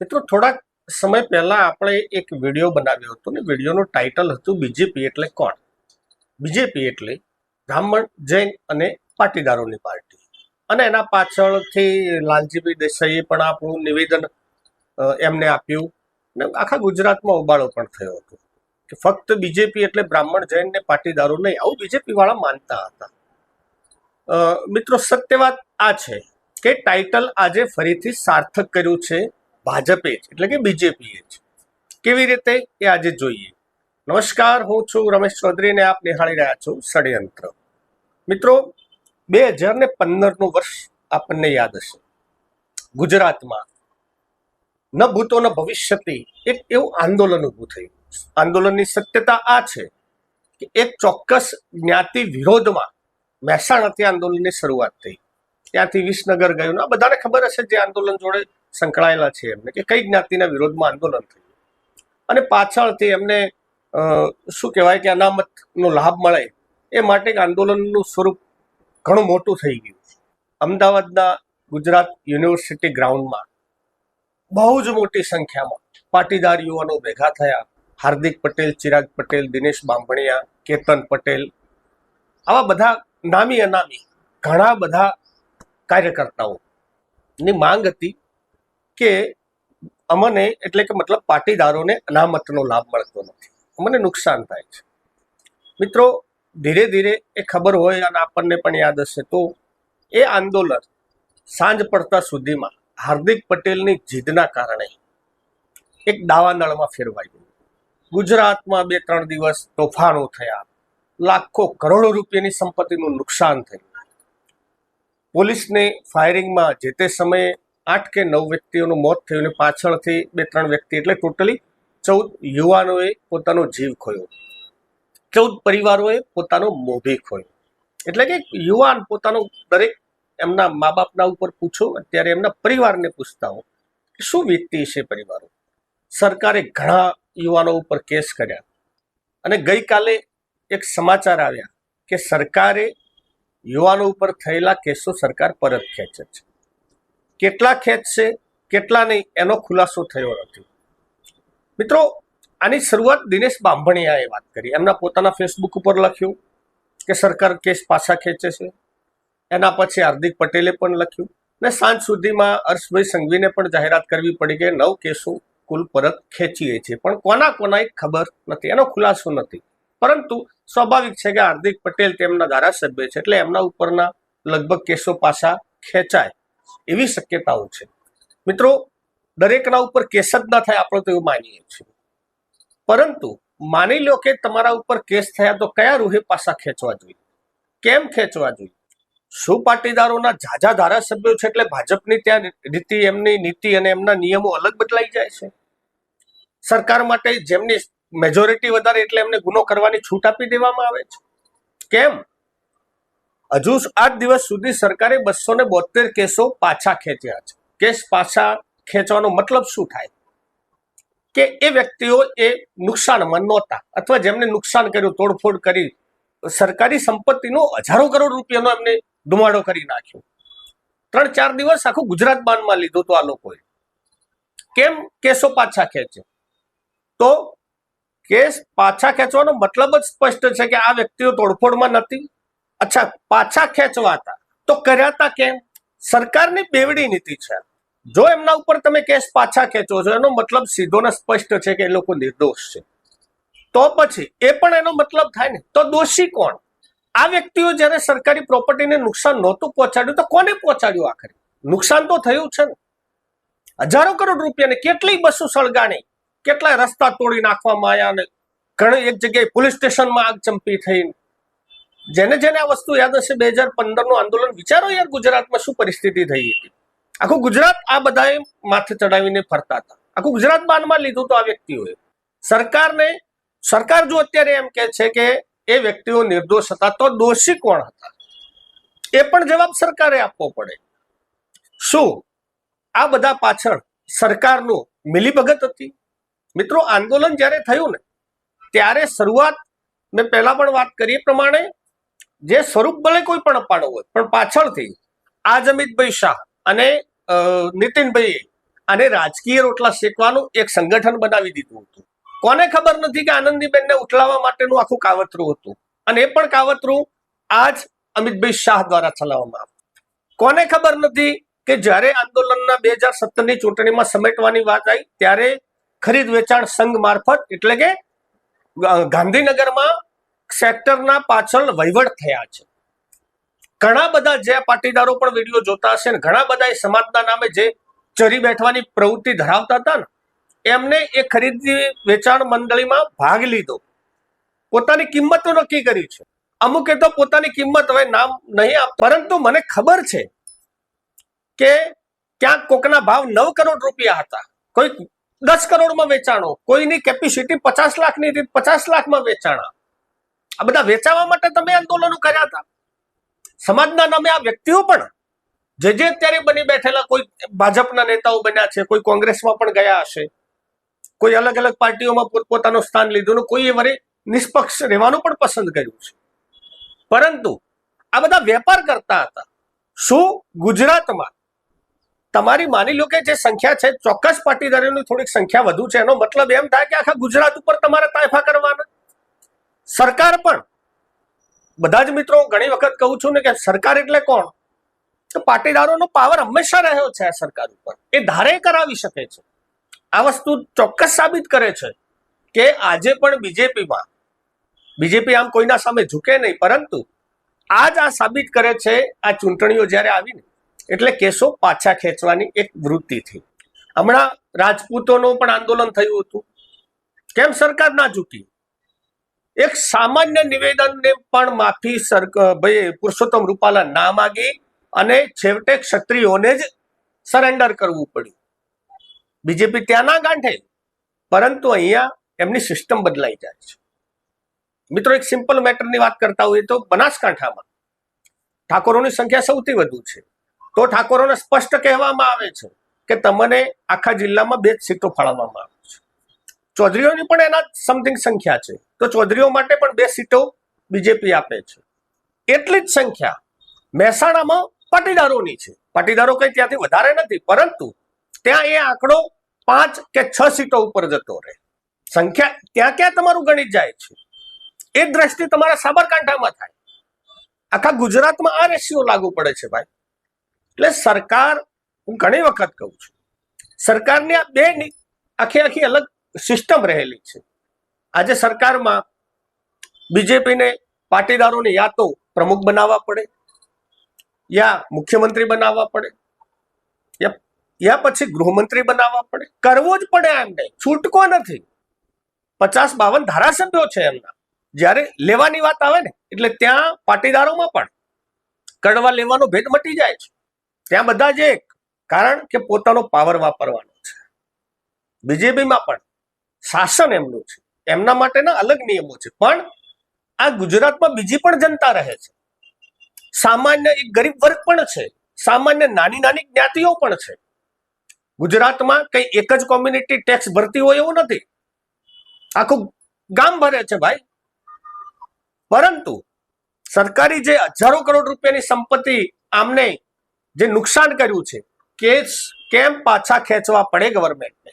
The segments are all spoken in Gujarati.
મિત્રો, થોડાક સમય પહેલા આપણે એક વીડિયો બનાવ્યો હતો ને, વિડીયોનું ટાઇટલ હતું બીજેપી એટલે કોણ? બીજેપી એટલે બ્રાહ્મણ જૈન અને પાટીદારોની પાર્ટી. અને એના પાછળથી લાલજીભાઈ દેસાઈએ પણ આપણું નિવેદન એમને આપ્યું. ને આખા ગુજરાતમાં ઉબાળો પણ થયો હતો કે ફક્ત બીજેપી એટલે બ્રાહ્મણ જૈન ને પાટીદારો નહીં, આવું બીજેપી વાળા માનતા હતા. મિત્રો, સત્ય વાત આ છે કે ટાઇટલ આજે ફરીથી સાર્થક કર્યું છે. ભાજપે જ, એટલે કે બીજેપીએ જ. કેવી રીતે? એ આજે જોઈએ. નમસ્કાર, હું છું રમેશ ચૌધરીને આપ નિહાળી રહ્યા છો ષડયંત્ર. મિત્રો, બે હજાર ને પંદરનું વર્ષ આપણને યાદ હશે. ગુજરાતમાં ન ભૂતો ન ભવિષ્યથી એક એવું આંદોલન ઊભું થયું. આંદોલનની સત્યતા આ છે કે એક ચોક્કસ જ્ઞાતિ વિરોધમાં મહેસાણાથી આંદોલનની શરૂઆત થઈ. ત્યાંથી વિસનગર ગયું. આ બધાને ખબર હશે જે આંદોલન જોડે સંકળાયેલા છે એમને, કે કઈ જ્ઞાતિના વિરોધમાં આંદોલન થયું. અને પાછળથી એમને શું કહેવાય કે અનામતનો લાભ મળે એ માટે આંદોલનનું સ્વરૂપ ઘણું મોટું થઈ ગયું. અમદાવાદના ગુજરાત યુનિવર્સિટી ગ્રાઉન્ડમાં બહુ જ મોટી સંખ્યામાં પાટીદાર યુવાનો ભેગા થયા. હાર્દિક પટેલ, ચિરાગ પટેલ, દિનેશ બાંભણિયા, કેતન પટેલ. આવા બધા નામી અનામી, ઘણા બધા કાર્યકર્તાઓ. ની માંગ હતી કે અમને એટલે કે મતલબ પાટીદારોને અનામતનો લાભ મળતો નથી. અમને નુકસાન થાય છે. મિત્રો, ધીરે ધીરે એ ખબર હોય અને આપણને પણ યાદ હશે તો, એ આંદોલન સાંજ પડતા સુધીમાં હાર્દિક પટેલની જીદના કારણે એક દાવાનળમાં ફેરવાઈ ગયું. ગુજરાતમાં બે ત્રણ દિવસ તોફાનો થયા. લાખો કરોડો રૂપિયાની સંપત્તિનું નુકસાન થયું. પોલીસને ફાયરિંગમાં જે તે સમયે આઠ કે નવ વ્યક્તિઓનું મોત થયું અને પાછળથી બે ત્રણ વ્યક્તિ એટલે ટોટલી ચૌદ યુવાનોએ પોતાનો જીવ ખોયો. ચૌદ પરિવારોએ પોતાનો મોભી ખોયો. એટલે કે યુવાન પોતાનો દરેક એમના મા બાપના ઉપર પૂછો, અત્યારે એમના પરિવારને પૂછતા હો કે શું વીતતી છે પરિવારો? સરકારે ઘણા યુવાનો ઉપર કેસ કર્યા. અને ગઈકાલે એક સમાચાર આવ્યા કે સરકારે યુવાનો ઉપર થયેલા કેસો સરકાર પરત ખેંચે છે. કેટલા ખેંચશે, કેટલા નહીં, એનો ખુલાસો થયો નથી. મિત્રો, આની શરૂઆત દિનેશ બાંભણિયાએ વાત કરી. એમના પોતાના ફેસબુક ઉપર લખ્યું કે સરકાર કેસ પાછા ખેંચે છે. એના પછી હાર્દિક પટેલે પણ લખ્યું ને સાંજ સુધીમાં હર્ષભાઈ સંઘવીને પણ જાહેરાત કરવી પડી કે નવ કેસો કુલ પરત ખેંચીએ છીએ. પણ કોના કોના એક ખબર નથી. એનો ખુલાસો નથી. પરંતુ સ્વાભાવિક છે કે હાર્દિક પટેલ તેમના ધારાસભ્ય છે એટલે એમના ઉપરના લગભગ કેસો પાછા ખેંચાય એવી શક્યતાઓ છે. મિત્રો, દરેકના ઉપર કેસ જ ના થાય, આપણે તો એવું માનીએ છીએ. પરંતુ માની લો કે તમારા ઉપર કેસ થયા તો કયા રૂહે પાછા ખેંચવા જોઈએ? કેમ ખેંચવા જોઈએ? શું પાટીદારોના ઝાઝા ધારાસભ્યો છે એટલે ભાજપની ત્યાં રીતિ એમની નીતિ અને એમના નિયમો અલગ બદલાઈ જાય છે? સરકાર માટે જેમની મેજોરિટી વધારે એટલે એમને ગુનો કરવાની છૂટ આપી દેવામાં આવે છે. કેમ? હજુ આજ દિવસ સુધી સરકારે બસો ને બોતેર કેસો પાછા ખેંચ્યા છે. કેસ પાછા ખેંચવાનો મતલબ શું થાય? કે એ વ્યક્તિઓ એ નુકસાનમાં નહોતા અથવા જેમને નુકસાન કર્યું, તોડફોડ કરી, સરકારી સંપત્તિનો હજારો કરોડ રૂપિયાનો એમને ધુમાડો કરી નાખ્યો. ત્રણ, ચાર દિવસ આખું ગુજરાત બાનમાં લીધું તો આ લોકોએ. કેમ? કેસો પાછા ખેંચે તો કેસ પાછા ખેંચવાનો મતલબ જ સ્પષ્ટ છે કે આ વ્યક્તિઓ તોડફોડમાં નથી. અચ્છા, પાછા ખેંચવાતા. તો કર્યાતા કેમ? સરકારની બેવડી નીતિ છે. જો એમના ઉપર તમે કેસ પાછા ખેંચો છો, એનો મતલબ સીધો ને સ્પષ્ટ છે કે એ લોકો નિર્દોષ છે. તો પછી, એ પણ એનો મતલબ થાય ને? તો દોષી કોણ? આ વ્યક્તિઓ જ્યારે સરકારી પ્રોપર્ટીને નુકસાન નહોતું પહોંચાડ્યું, તો કોને પહોંચાડ્યું આખરે? નુકસાન તો થયું છે ને. હજારો કરોડ રૂપિયાની કેટલી બસો સળગાણી? કેટલાય રસ્તા તોડી નાખવામાં આવ્યા અને ઘણી એક જગ્યાએ પોલીસ સ્ટેશનમાં આગ ચંપી થઈ જેને જેને આ વસ્તુ યાદ હશે, બે હજાર પંદરનું આંદોલન, વિચારો યાર ગુજરાતમાં શું પરિસ્થિતિ થઈ હતી. આખું ગુજરાત આ બધાએ માથે ચડાવીને ફરતા હતા. આખું ગુજરાત બાનમાં લીધું તો આ વ્યક્તિઓએ. સરકારને, સરકાર જો અત્યારે એમ કે છે કે એ વ્યક્તિઓ નિર્દોષ હતા, તો દોષી કોણ હતા? એ પણ જવાબ સરકારે આપવો પડે. શું? આ બધા પાછળ સરકારનું મિલીભગત હતી? મિત્રો, આંદોલન જ્યારે થયું ને, ત્યારે શરૂઆત, મેં પહેલા પણ વાત કરી પ્રમાણે, જે સ્વરૂપ ભલે કોઈ પણ અપાડો હોય, પણ પાછળથી આજ અમિતભાઈ શાહ અને નીતિનભાઈએ આને રાજકીય રોટલા શેકવાનું એક સંગઠન બનાવી દીધું હતું. કોને ખબર નથી કે આનંદીબેનને ઉઠલાવવા માટેનું આખું કાવતરું હતું. અને એ પણ કાવતરું આજ અમિતભાઈ શાહ દ્વારા ચલાવવામાં આવ્યું. કોને ખબર નથી કે જ્યારે આંદોલનના બે હજાર સત્તરની ચૂંટણીમાં સમેટવાની વાત આવી, ત્યારે ખરીદ વેચાણ સંઘ મારફત એટલે કે ગાંધીનગરમાં સેક્ટરના પાછળ વહીવટ થયા છે. ઘણા બધા જે પાટીદારો પણ વીડિયો જોતા હશે ને ઘણા બધા એ સમાજના નામે જે ચરી બેઠવાની પ્રવૃત્તિ ધરાવતા હતા ને, એમને એ ખરીદી વેચાણ મંડળીમાં ભાગ લીધો. પોતાની કિંમતો નક્કી કરી છે. અમુકે તો પોતાની કિંમત હવે નામ નહીં આપ, પરંતુ મને ખબર છે કે ક્યાંક કોકના ભાવ નવ કરોડ રૂપિયા હતા. કોઈ દસ કરોડમાં વેચાણો. કોઈની કેપેસિટી પચાસ લાખની હતી, પચાસ લાખમાં વેચાણા. આ બધા વેચાવા માટે તમે આંદોલનો કર્યા હતા. સમાજના નામે આ વ્યક્તિઓ પણ જે જે અત્યારે બની બેઠેલા, કોઈ ભાજપના નેતાઓ બન્યા છે, કોઈ કોંગ્રેસમાં પણ ગયા હશે, કોઈ અલગ અલગ પાર્ટીઓમાં પોતપોતાનું સ્થાન લીધું કોઈ વરે નિષ્પક્ષ રહેવાનું પણ પસંદ કર્યું છે. પરંતુ આ બધા વેપાર કરતા હતા. શું? ગુજરાતમાં. તમારી માની લો કે જે સંખ્યા છે, ચોક્કસ પાટીદારોની થોડીક સંખ્યા વધુ છે. એનો મતલબ એમ થાય કે આખા ગુજરાત ઉપર તમારે તાયફા કરવાના. સરકાર પણ, બધા જ મિત્રો, ઘણી વખત કહું છું ને કે સરકાર એટલે કોણ? તો પાટીદારોનો પાવર હંમેશા રહ્યો છે આ સરકાર ઉપર. એ ધારે કરાવી શકે છે. આ વસ્તુ ચોક્કસ સાબિત કરે છે કે આજે પણ બીજેપીમાં, બીજેપી આમ કોઈના સામે ઝૂકે નહીં, પરંતુ આજ આ સાબિત કરે છે આ ચૂંટણીઓ જ્યારે આવીને. એટલે કેસો પાછા ખેંચવાની એક વૃત્તિ થઈ. હમણાં રાજપૂતોનું પણ આંદોલન થયું હતું. કેમ સરકાર ના ઝૂકી એક સામાન્ય નિવેદનને પણ માફી ભાઈ પુરુષોત્તમ રૂપાલા ના માગી અને છેવટે ક્ષત્રિયોને જ સરેન્ડર કરવું પડ્યું. બીજેપી ત્યાં ના ગાંઠે, પરંતુ અહીંયા એમની સિસ્ટમ બદલાઈ જાય છે. મિત્રો, એક સિમ્પલ મેટરની વાત કરતા હોઈએ તો બનાસકાંઠામાં ઠાકોરોની સંખ્યા સૌથી વધુ છે. તો ઠાકોરોને સ્પષ્ટ કહેવામાં આવે છે કે તમને આખા જિલ્લામાં બે જ સીટો ફાળવવામાં આવે છે. ચૌધરીઓની પણ એના સમથિંગ સંખ્યા છે. તો ચૌધરીઓ માટે પણ બે સીટો બીજેપી આપે છે. એટલી જ સંખ્યા મહેસાણામાં પાટીદારોની છે. પાટીદારો કઈ ત્યાંથી વધારે નથી, પરંતુ ત્યાં એ આંકડો પાંચ કે છ સીટો ઉપર જતો રહે. સંખ્યા ત્યાં ક્યાં તમારું ગણિત જાય છે? એ દ્રષ્ટિ તમારા સાબરકાંઠામાં થાય. આખા ગુજરાતમાં આ રેશિયો લાગુ પડે છે ભાઈ. એટલે સરકાર, હું ઘણી વખત કહું છું, સરકારની આ બે આખી આખી અલગ સિસ્ટમ રહેલી છે. આજે સરકારમાં બીજેપીને પાટીદારોને યા તો પ્રમુખ બનાવવા પડે, યા મુખ્યમંત્રી બનાવવા પડે, યા યા પછી ગૃહમંત્રી બનાવવા પડે. કરવો જ પડે એમને, છૂટકો નથી. પચાસ બાવન ધારાસભ્યો છે એમના. જ્યારે લેવાની વાત આવે ને, એટલે ત્યાં પાટીદારોમાં પણ કડવા લેવાનો ભેદ મટી જાય છે. ત્યાં બધા જ એક. કારણ કે પોતાનો પાવર વાપરવાનો છે. બીજેપીમાં પણ શાસન એમનું છે. એમના માટેના અલગ નિયમો છે. પણ આ ગુજરાતમાં બીજી પણ જનતા રહે છે. સામાન્ય એક ગરીબ વર્ગ પણ છે. સામાન્ય નાની નાની જ્ઞાતિઓ પણ છે. ગુજરાતમાં કઈ એક જ કોમ્યુનિટી ટેક્સ ભરતી હોય એવું નથી. આખું ગામ ભરે છે ભાઈ. પરંતુ સરકારી જે હજારો કરોડ રૂપિયાની સંપત્તિ આમને જે નુકસાન કર્યું છે, કેસ કેમ પાછા ખેંચવા પડે ગવર્મેન્ટને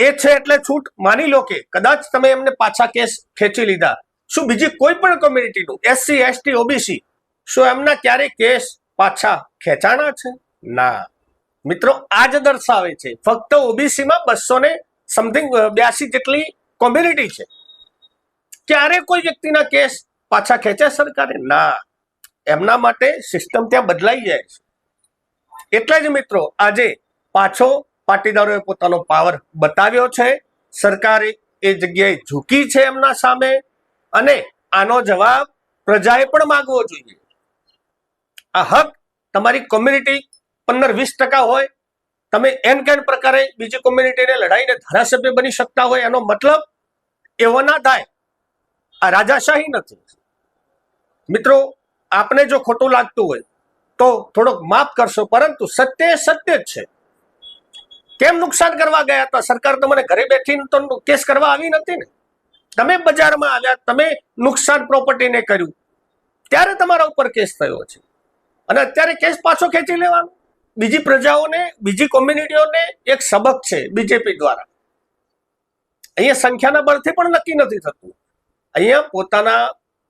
એ છે એટલે છૂટ. માની લો કે કદાચ તમે એમને પાછા કેસ ખેંચી લીધા. શું બીજી કોઈ પણ કોમ્યુનિટીનું એસસી એસટી ઓબીસી શું એમના ક્યારે કેસ પાછા ખેંચાણા છે? ના. મિત્રો, આ જ દર્શાવે છે. ફક્ત ઓબીસીમાં બસો ને સમથિંગ બ્યાસી જેટલી કોમ્યુનિટી છે. ક્યારે કોઈ વ્યક્તિના કેસ પાછા ખેંચે સરકારે? ના. એમના માટે સિસ્ટમ ત્યાં બદલાઈ જાય છે. એટલે જ મિત્રો આજે પાછો પાટીદારોએ પોતાનો પાવર બતાવ્યો છે. સરકારે એ જગ્યાએ ઝૂકી છે એમના સામે અને આનો જવાબ પ્રજાએ પણ માંગવો જોઈએ. આ હક તમારી કોમ્યુનિટી પંદર વીસ ટકા હોય, તમે એન કેન પ્રકારે બીજી કોમ્યુનિટીને લડાઈને ધારાસભ્ય બની શકતા હોય એનો મતલબ એવો ના થાય. આ રાજાશાહી નથી. મિત્રો, આપને જો ખોટું લાગતું હોય તો થોડોક માફ કરશો, પરંતુ સત્ય સત્ય જ છે. કેમ નુકસાન કરવા ગયા હતા? સરકાર તો મને ઘરે બેઠીને તો કેસ કરવા આવી નથી ને. તમે બજારમાં આવ્યા, તમે નુકસાન પ્રોપર્ટીને કર્યું. ત્યારે તમારા ઉપર કેસ થયો છે. અને અત્યારે કેસ પાછો ખેંચી લેવાનો. બીજી પ્રજાઓને, બીજી કોમ્યુનિટીઓને એક સબક છે બીજેપી દ્વારા. અહીંયા સંખ્યાના બળથી પણ નક્કી નથી થતું. અહીંયા પોતાના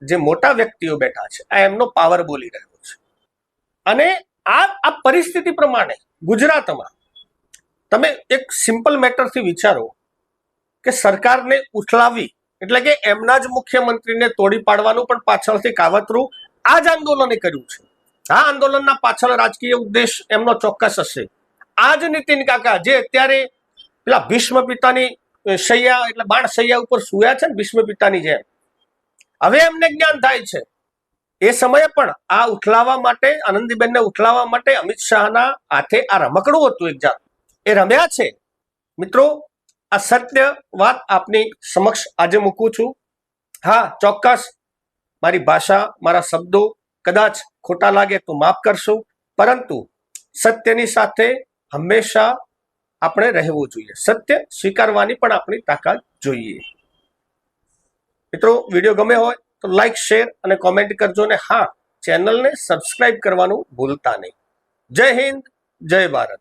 જે મોટા વ્યક્તિઓ બેઠા છે, આ એમનો પાવર બોલી રહ્યો અને આ આ પરિસ્થિતિ પ્રમાણે ગુજરાતમાં તમે એક સિમ્પલ મેટરથી વિચારો કે સરકારને ઉથલાવી એટલે કે એમના જ મુખ્યમંત્રીને તોડી પાડવાનું પણ પાછળથી કાવતરું આ જ આંદોલને કર્યું છે. આ આંદોલનના પાછળ રાજકીય ઉદ્દેશ એમનો ચોક્કસ હશે. આ જ નીતિન કાકા જે અત્યારે પેલા ભીષ્મ પિતાની શૈયા એટલે બાણ શૈયા ઉપર સુયા છે ને ભીષ્મ પિતાની જેમ. હવે એમને જ્ઞાન થાય છે. એ સમયે પણ આ ઉથલાવવા માટે, આનંદીબેનને ઉથલાવવા માટે અમિત શાહના હાથે આ રમકડું હતું એક જાત. એ રમ્યા છે. મિત્રો, આ સત્ય વાત આપની સમક્ષ આજે મૂકું છું. હા, ચોક્કસ. મારી ભાષા, મારા શબ્દો કદાચ ખોટા લાગે તો માફ કરશો, પરંતુ સત્યની સાથે હંમેશા આપણે રહેવું જોઈએ. સત્ય સ્વીકારવાની પણ આપણી તાકાત જોઈએ. મિત્રો, વીડિયો ગમે હોય તો લાઈક શેર અને કોમેન્ટ કરજો ને હા ચેનલને સબસ્ક્રાઇબ કરવાનું ભૂલતા નહીં. જય હિન્દ, જય ભારત.